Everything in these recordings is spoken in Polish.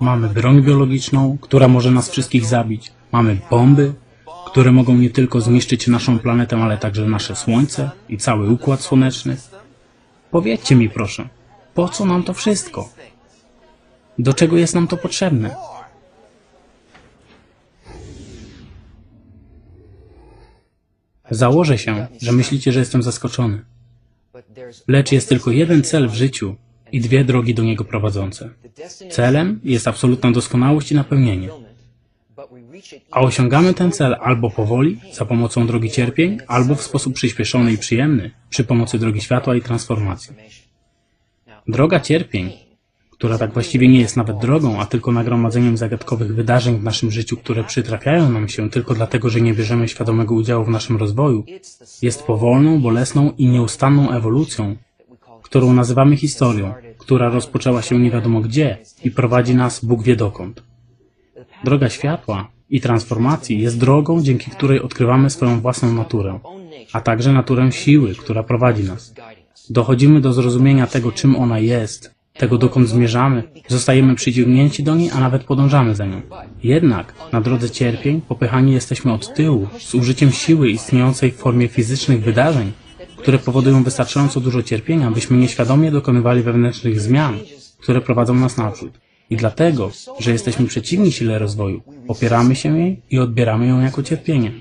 Mamy broń biologiczną, która może nas wszystkich zabić. Mamy bomby, które mogą nie tylko zniszczyć naszą planetę, ale także nasze Słońce i cały Układ Słoneczny. Powiedzcie mi proszę, po co nam to wszystko? Do czego jest nam to potrzebne? Założę się, że myślicie, że jestem zaskoczony. Lecz jest tylko jeden cel w życiu i dwie drogi do niego prowadzące. Celem jest absolutna doskonałość i napełnienie. A osiągamy ten cel albo powoli, za pomocą drogi cierpień, albo w sposób przyspieszony i przyjemny, przy pomocy drogi światła i transformacji. Droga cierpień, która tak właściwie nie jest nawet drogą, a tylko nagromadzeniem zagadkowych wydarzeń w naszym życiu, które przytrafiają nam się tylko dlatego, że nie bierzemy świadomego udziału w naszym rozwoju, jest powolną, bolesną i nieustanną ewolucją, którą nazywamy historią, która rozpoczęła się nie wiadomo gdzie i prowadzi nas Bóg wie dokąd. Droga światła i transformacji jest drogą, dzięki której odkrywamy swoją własną naturę, a także naturę siły, która prowadzi nas. Dochodzimy do zrozumienia tego, czym ona jest, tego, dokąd zmierzamy, zostajemy przyciągnięci do niej, a nawet podążamy za nią. Jednak na drodze cierpień popychani jesteśmy od tyłu z użyciem siły istniejącej w formie fizycznych wydarzeń, które powodują wystarczająco dużo cierpienia, byśmy nieświadomie dokonywali wewnętrznych zmian, które prowadzą nas naprzód. I dlatego, że jesteśmy przeciwni sile rozwoju, opieramy się jej i odbieramy ją jako cierpienie.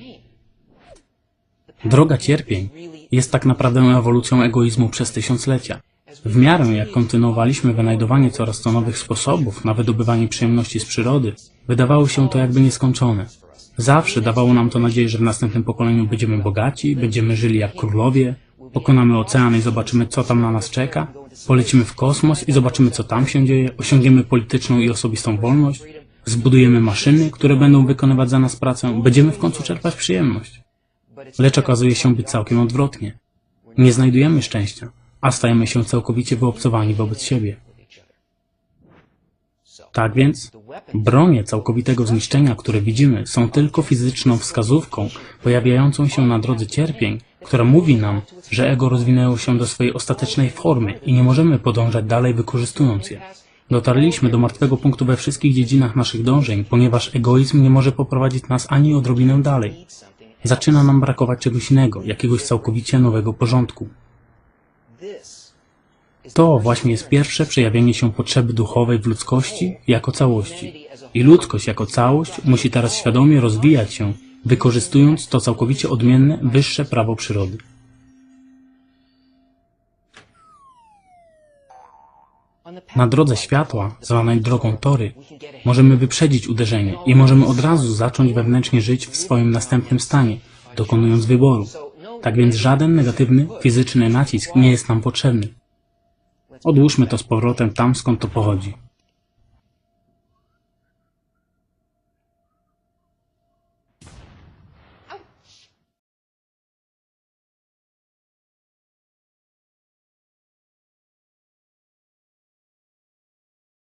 Droga cierpień jest tak naprawdę ewolucją egoizmu przez tysiąclecia. W miarę jak kontynuowaliśmy wynajdowanie coraz to nowych sposobów na wydobywanie przyjemności z przyrody, wydawało się to jakby nieskończone. Zawsze dawało nam to nadzieję, że w następnym pokoleniu będziemy bogaci, będziemy żyli jak królowie, pokonamy ocean i zobaczymy, co tam na nas czeka, polecimy w kosmos i zobaczymy, co tam się dzieje, osiągniemy polityczną i osobistą wolność, zbudujemy maszyny, które będą wykonywać za nas pracę, będziemy w końcu czerpać przyjemność. Lecz okazuje się być całkiem odwrotnie. Nie znajdujemy szczęścia, a stajemy się całkowicie wyobcowani wobec siebie. Tak więc, bronie całkowitego zniszczenia, które widzimy, są tylko fizyczną wskazówką pojawiającą się na drodze cierpień, która mówi nam, że ego rozwinęło się do swojej ostatecznej formy i nie możemy podążać dalej wykorzystując je. Dotarliśmy do martwego punktu we wszystkich dziedzinach naszych dążeń, ponieważ egoizm nie może poprowadzić nas ani odrobinę dalej. Zaczyna nam brakować czegoś innego, jakiegoś całkowicie nowego porządku. To właśnie jest pierwsze przejawienie się potrzeby duchowej w ludzkości jako całości. I ludzkość jako całość musi teraz świadomie rozwijać się, wykorzystując to całkowicie odmienne, wyższe prawo przyrody. Na drodze światła, zwanej drogą tory, możemy wyprzedzić uderzenie i możemy od razu zacząć wewnętrznie żyć w swoim następnym stanie, dokonując wyboru. Tak więc żaden negatywny, fizyczny nacisk nie jest nam potrzebny. Odłóżmy to z powrotem tam, skąd to pochodzi.